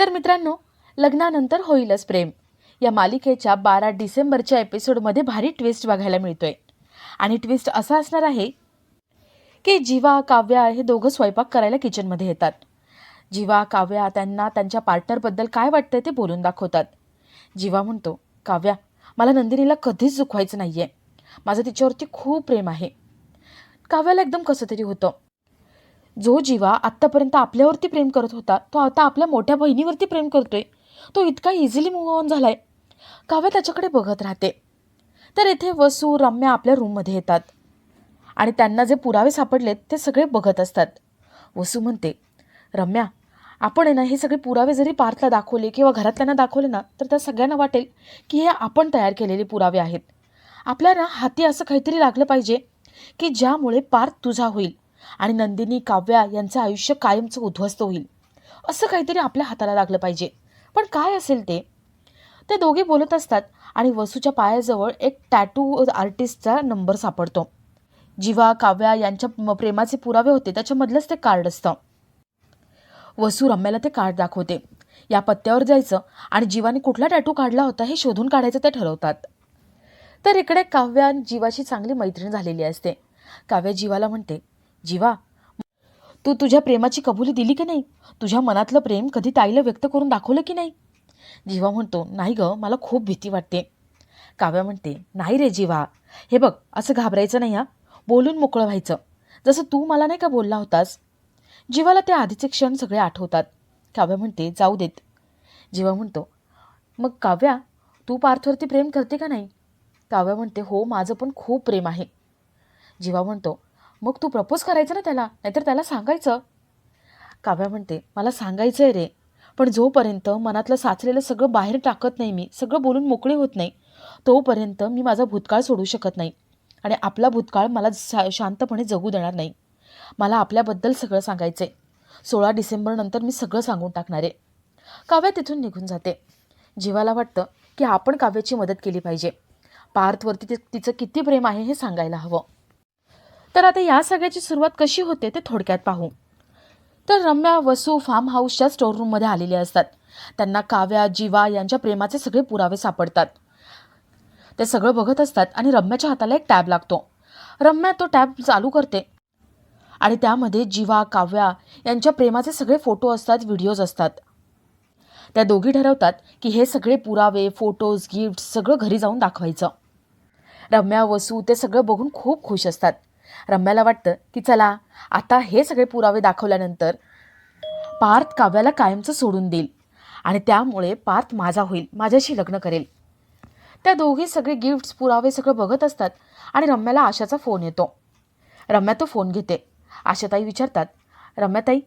तर मित्रांनो लग्नानंतर होईलच प्रेम. या मालिकेच्या बारा डिसेंबरच्या एपिसोडमध्ये भारी ट्विस्ट बघायला मिळतोय. आणि ट्विस्ट असा असणार आहे की जीवा काव्या हे दोघं स्वयंपाक करायला किचनमध्ये येतात. जीवा काव्या त्यांना त्यांच्या पार्टनरबद्दल काय वाटतंय ते बोलून दाखवतात. जीवा म्हणतो काव्या मला नंदिनीला कधीच दुखवायचं नाही आहे माझं तिच्यावरती खूप प्रेम आहे. काव्याला एकदम कसं तरी होतं. जो जीवा आत्तापर्यंत आपल्यावरती प्रेम करत होता तो आता आपल्या मोठ्या बहिणीवरती प्रेम करतोय. तो इतका इझिली मूव्ह ऑन झालाय. काव्या त्याच्याकडे बघत राहते. तर येथे वसू रम्या आपल्या रूममध्ये येतात. आणि त्यांना जे पुरावे सापडलेत ते सगळे बघत असतात. वसू म्हणते रम्या आपण आहे ना हे सगळे पुरावे जरी पार्थला दाखवले किंवा घरातल्यांना दाखवले ना तर त्या सगळ्यांना वाटेल की हे आपण तयार केलेले पुरावे आहेत. आपल्याला हाती असं काहीतरी लागलं पाहिजे की ज्यामुळे पार्थ तुझा होईल. आणि नंदिनी काव्या यांचं आयुष्य कायमचं उद्ध्वस्त होईल. असं काहीतरी आपल्या हाताला लागलं पाहिजे. पण काय असेल ते? ते दोघे बोलत असतात आणि वसूच्या पायाजवळ एक टॅटू आर्टिस्टचा नंबर सापडतो. जीवा काव्या यांच्या प्रेमाचे पुरावे होते. त्याच्यामधलंच ते कार्ड असतं. वसू रम्याला ते कार्ड दाखवते. या पत्त्यावर जायचं आणि जीवाने कुठला टॅटू काढला होता हे शोधून काढायचं ते ठरवतात. तर इकडे काव्या आणि जीवाची चांगली मैत्रीण झालेली असते. काव्या जीवाला म्हणते जीवा तू तुझ्या प्रेमाची कबुली दिली की नाही? तुझ्या मनातलं प्रेम कधी ताईला व्यक्त करून दाखवलं की नाही? जीवा म्हणतो नाही ग मला खूप भीती वाटते. काव्या म्हणते नाही रे जीवा हे बघ असं घाबरायचं नाही हा. बोलून मोकळं व्हायचं. जसं तू मला नाही का बोलला होतास? जीवाला ते आधीचे क्षण सगळे आठवतात. काव्या म्हणते जाऊ देत. जीवा म्हणतो मग काव्या तू पार्थवरती प्रेम करते का नाही? काव्या म्हणते हो माझं पण खूप प्रेम आहे. जीवा म्हणतो मग तू प्रपोज करायचं ना त्याला? नाहीतर त्याला सांगायचं. काव्या म्हणते मला सांगायचं आहे रे पण जोपर्यंत मनातलं साचलेलं सगळं बाहेर टाकत नाही मी सगळं बोलून मोकळे होत नाही तोपर्यंत मी माझा भूतकाळ सोडू शकत नाही आणि आपला भूतकाळ मला शांतपणे जगू देणार नाही. मला आपल्याबद्दल सगळं सांगायचं आहे सोळा डिसेंबरनंतर मी सगळं सांगून टाकणार आहे. काव्या तिथून निघून जाते. जीवाला वाटतं की आपण काव्याची मदत केली पाहिजे. पार्थवरती ति तिचं किती प्रेम आहे हे सांगायला हवं. तर आता या सगळ्याची सुरुवात कशी होते ते थोडक्यात पाहू. तर रम्या वसू फार्म हाऊसच्या स्टोअररूममध्ये आलेले असतात. त्यांना काव्या जीवा यांच्या प्रेमाचे सगळे पुरावे सापडतात. ते सगळं बघत असतात आणि रम्याच्या हाताला एक टॅब लागतो. रम्या तो टॅब चालू करते. आणि त्यामध्ये जीवा काव्या यांच्या प्रेमाचे सगळे फोटो असतात व्हिडिओज असतात. त्या दोघी ठरवतात की हे सगळे पुरावे फोटोज गिफ्ट सगळं घरी जाऊन दाखवायचं. रम्या वसू ते सगळं बघून खूप खुश असतात. रम्याला वाटतं की चला आता हे सगळे पुरावे दाखवल्यानंतर पार्थ काव्याला कायमचं सोडून देईल आणि त्यामुळे पार्थ माझा होईल माझ्याशी लग्न करेल. त्या दोघी सगळे गिफ्ट्स पुरावे सगळं बघत असतात आणि रम्याला आशाचा फोन येतो. रम्या तो फोन घेते. आशाताई विचारतात रम्याताई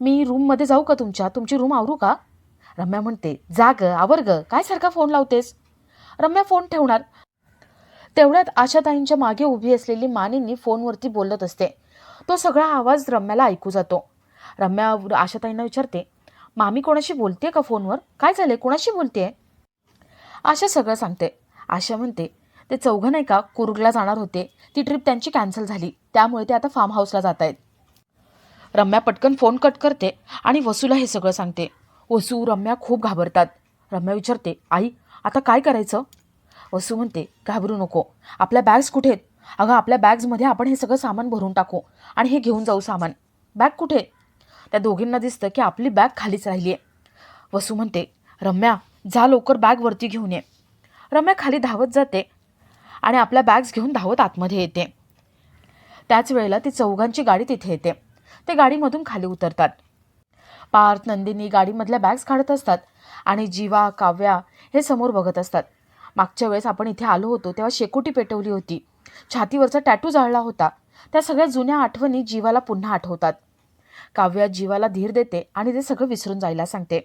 मी रूममध्ये जाऊ का तुमच्या? तुमची रूम आवरू का? रम्या म्हणते जा ग आवर ग काय सारखा फोन लावतेस? रम्या फोन ठेवणार तेवढ्यात आशाताईंच्या मागे उभी असलेली मानेंनी फोनवरती बोलत असते. तो सगळा आवाज रम्याला ऐकू जातो. रम्या आशाताईंना विचारते मामी कोणाशी बोलते का फोनवर? काय झाले कोणाशी बोलते आशा सगळं सांगते. आशा म्हणते ते चौघं नाही का कुर्गला जाणार होते. ती ट्रिप त्यांची कॅन्सल झाली. त्यामुळे ते आता फार्म हाऊसला जात आहेत. रम्या पटकन फोन कट करते आणि वसूला हे सगळं सांगते. वसू रम्या खूप घाबरतात. रम्या विचारते आई आता काय करायचं? वसू म्हणते घाबरू नको. आपल्या बॅग्स कुठे आहेत? अगं आपल्या बॅग्समध्ये आपण हे सगळं सामान भरून टाकू आणि हे घेऊन जाऊ सामान. बॅग कुठे त्या दोघींना दिसतं की आपली बॅग खालीच राहिली आहे. वसू म्हणते रम्या जा लवकर बॅग वरती घेऊन ये. रम्या खाली धावत जाते आणि आपल्या बॅग्स घेऊन धावत आतमध्ये येते. त्याच वेळेला ती चौघांची गाडी तिथे येते. ते गाडीमधून खाली उतरतात. पार्थ नंदिनी गाडीमधल्या बॅग्स काढत असतात आणि जीवा काव्या हे समोर बघत असतात. मागच्या वेळेस आपण इथे आलो होतो तेव्हा शेकोटी पेटवली होती. छातीवरचा टॅटू जाळला होता. त्या सगळ्या जुन्या आठवणी जीवाला पुन्हा आठवतात. काव्या जीवाला धीर देते आणि ते सगळं विसरून जायला सांगते.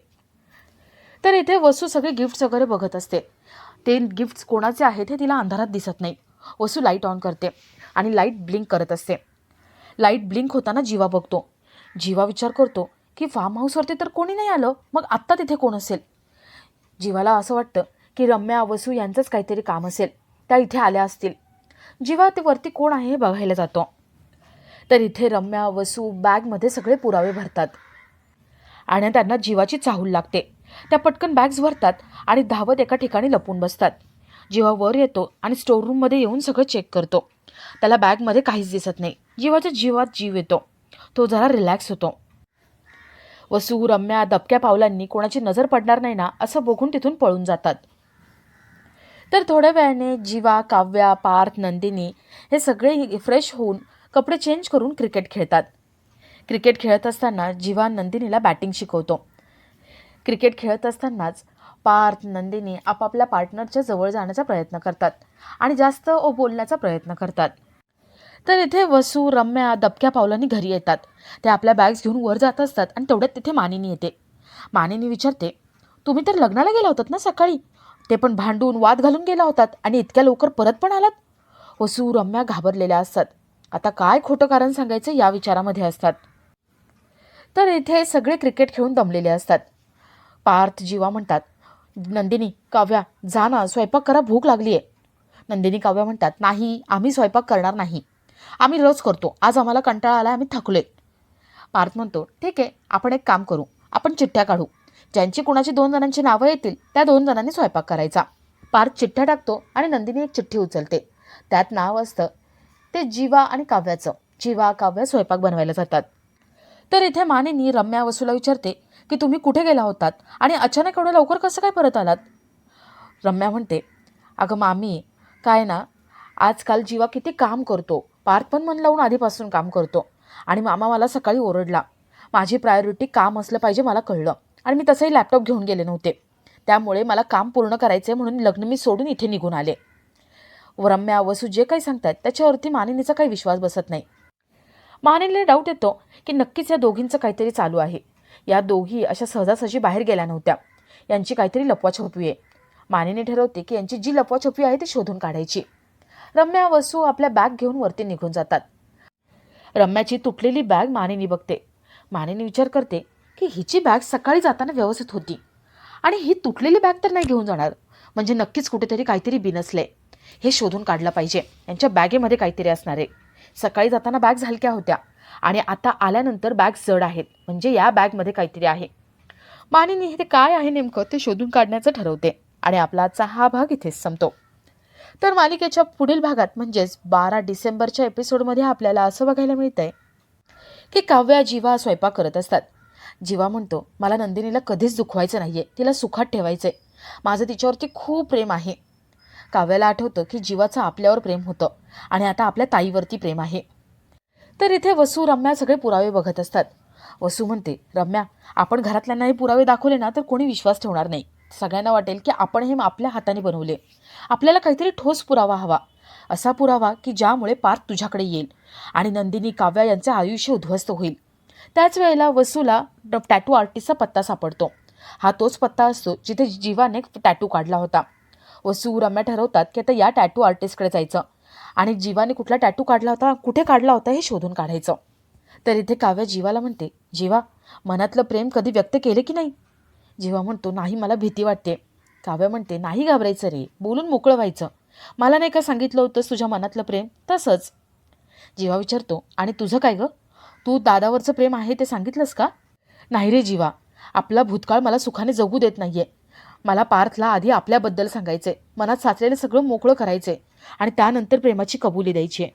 तर इथे वसू सगळे गिफ्ट्स वगैरे बघत असते. ते गिफ्ट्स कोणाचे आहेत हे तिला अंधारात दिसत नाही. वसू लाइट ऑन करते आणि लाइट ब्लिंक करत असते. लाइट ब्लिंक होताना जीवा बघतो. जीवा विचार करतो की फार्म हाऊसवरती तर कोणी नाही आलं मग आत्ता तिथे कोण असेल? जीवाला असं वाटतं की रम्या वसू यांचंच काहीतरी काम असेल. त्या इथे आल्या असतील. जेव्हा ते वरती कोण आहे हे बघायला जातो. तर इथे रम्या वसू बॅगमध्ये सगळे पुरावे भरतात. आणि त्यांना जीवाची चाहूल लागते. त्या पटकन बॅग्स भरतात आणि धावत एका ठिकाणी लपून बसतात. जेव्हा वर येतो आणि स्टोर रूममध्ये येऊन सगळं चेक करतो. त्याला बॅगमध्ये काहीच दिसत नाही. जीवाच्या जीवात जीव येतो. तो जरा रिलॅक्स होतो. वसू रम्या दबक्या पावलांनी कोणाची नजर पडणार नाही ना असं बघून तिथून पळून जातात. तर थोड्या वेळाने जीवा काव्या पार्थ नंदिनी हे सगळे फ्रेश होऊन कपडे चेंज करून क्रिकेट खेळतात. क्रिकेट खेळत असताना जीवा नंदिनीला बॅटिंग शिकवतो. क्रिकेट खेळत असतानाच पार्थ नंदिनी आपापल्या पार्टनरच्या जवळ जाण्याचा प्रयत्न करतात आणि जास्त ओ बोलण्याचा प्रयत्न करतात. तर इथे वसू रम्या दबक्या पावलांनी घरी येतात. ते आपल्या बॅग्स घेऊन वर जात असतात आणि तेवढ्यात तिथे मानिनी येते. मानिनी विचारते तुम्ही तर लग्नाला गेला होतात ना सकाळी? ते पण भांडून वाद घालून गेला होतात आणि इतक्या लवकर परत पण आलात? वसू रम्या घाबरलेल्या असतात. आता काय खोटं कारण सांगायचं या विचारामध्ये असतात. तर इथे सगळे क्रिकेट खेळून दमलेले असतात. पार्थ जीवा म्हणतात नंदिनी काव्या जा ना स्वयंपाक करा भूक लागली आहे नंदिनी काव्या म्हणतात नाही आम्ही स्वयंपाक करणार नाही. आम्ही रोज करतो. आज आम्हाला कंटाळा आला आम्ही थकलोय. पार्थ म्हणतो ठीक आहे आपण एक काम करू. आपण चिठ्ठ्या काढू. ज्यांची कुणाची दोन जणांची नावं येतील त्या दोन जणांनी स्वयंपाक करायचा. पार्थ चिठ्ठ्या टाकतो आणि नंदिनी एक चिठ्ठी उचलते. त्यात नाव असतं ते जीवा आणि काव्याचं. जीवा काव्य स्वयंपाक बनवायला जातात. तर इथे मानेनी रम्या वसूला विचारते की तुम्ही कुठे गेला होतात आणि अचानक एवढं लवकर कसं काय परत आलात? रम्या म्हणते अगं मामी काय ना आजकाल जीवा किती काम करतो. पार्थ पण मन लावून आधीपासून काम करतो आणि मामा मला सकाळी ओरडला. माझी प्रायोरिटी काम असलं पाहिजे मला कळलं. आणि मी तसंही लॅपटॉप घेऊन गेले नव्हते. त्यामुळे मला काम पूर्ण करायचे म्हणून लग्न मी सोडून इथे निघून आले. व रम्या वसू जे काही सांगतात त्याच्यावरती मानिनीचा काही विश्वास बसत नाही. मानिनीला डाऊट येतो की नक्कीच या दोघींचं काहीतरी चालू आहे. या दोघी अशा सहजासहजी बाहेर गेल्या नव्हत्या. यांची काहीतरी लपवाछपवी आहे. मानिनी ठरवते की यांची जी लपवाछपवी आहे ती शोधून काढायची. रम्या वसू आपल्या बॅग घेऊन वरती निघून जातात. रम्याची तुटलेली बॅग मानिनी बघते. मानिनी विचार करते की हिची बॅग सकाळी जाताना व्यवस्थित होती. आणि ही तुटलेली बॅग तर नाही घेऊन जाणार. म्हणजे नक्कीच कुठेतरी काहीतरी बिनसले. हे शोधून काढलं पाहिजे. यांच्या बॅगेमध्ये काहीतरी असणार. आहे सकाळी जाताना बॅग हलक्या होत्या. आणि आता आल्यानंतर बॅग जड आहेत. म्हणजे या बॅगमध्ये काहीतरी आहे. मानिनी हे ते काय आहे नेमकं? ते शोधून काढण्याचं ठरवते. आणि आपला आजचा हा भाग इथेच संपतो. तर मालिकेच्या पुढील भागात म्हणजेच बारा डिसेंबरच्या एपिसोडमध्ये आपल्याला असं बघायला मिळतंय की काव्या जीवा स्वयंपाक करत असतात. जीवा म्हणतो मला नंदिनीला कधीच दुखवायचं नाही आहे तिला सुखात ठेवायचं आहे माझं तिच्यावरती खूप प्रेम आहे. काव्याला आठवतं की जीवाचं आपल्यावर प्रेम होतं आणि आता आपल्या ताईवरती प्रेम आहे. तर इथे वसू रम्या सगळे पुरावे बघत असतात. वसू म्हणते रम्या आपण घरातल्यांना हे पुरावे दाखवले ना तर कोणी विश्वास ठेवणार नाही. सगळ्यांना वाटेल की आपण हे आपल्या हाताने बनवले. आपल्याला काहीतरी ठोस पुरावा हवा. असा पुरावा की ज्यामुळे पार्थ तुझ्याकडे येईल आणि नंदिनी काव्या यांचं आयुष्य उद्ध्वस्त होईल. त्याच वेळेला वसूला टॅटू आर्टिस्टचा पत्ता सापडतो. हा तोच पत्ता असतो जिथे जीवाने टॅटू काढला होता. वसू रम्या ठरवतात की आता या टॅटू आर्टिस्टकडे जायचं. आणि जीवाने कुठला टॅटू काढला होता कुठे काढला होता हे शोधून काढायचं. तर इथे काव्या जीवाला म्हणते जीवा मनातलं प्रेम कधी व्यक्त केले की नाही? जीवा म्हणतो नाही मला भीती वाटते. काव्या म्हणते नाही घाबरायचं रे बोलून मोकळं व्हायचं. मला नाही का सांगितलं होतं तुझ्या मनातलं प्रेम? तसंच. जीवा विचारतो आणि तुझं काय गं? तू दादावरचं प्रेम आहे ते सांगितलंस का? नाही रे जीवा. आपला भूतकाळ मला सुखाने जगू देत नाहीये. मला पार्थला आधी आपल्याबद्दल सांगायचे मनात साचलेलं सगळं मोकळं करायचे आणि त्यानंतर प्रेमाची कबुली द्यायची आहे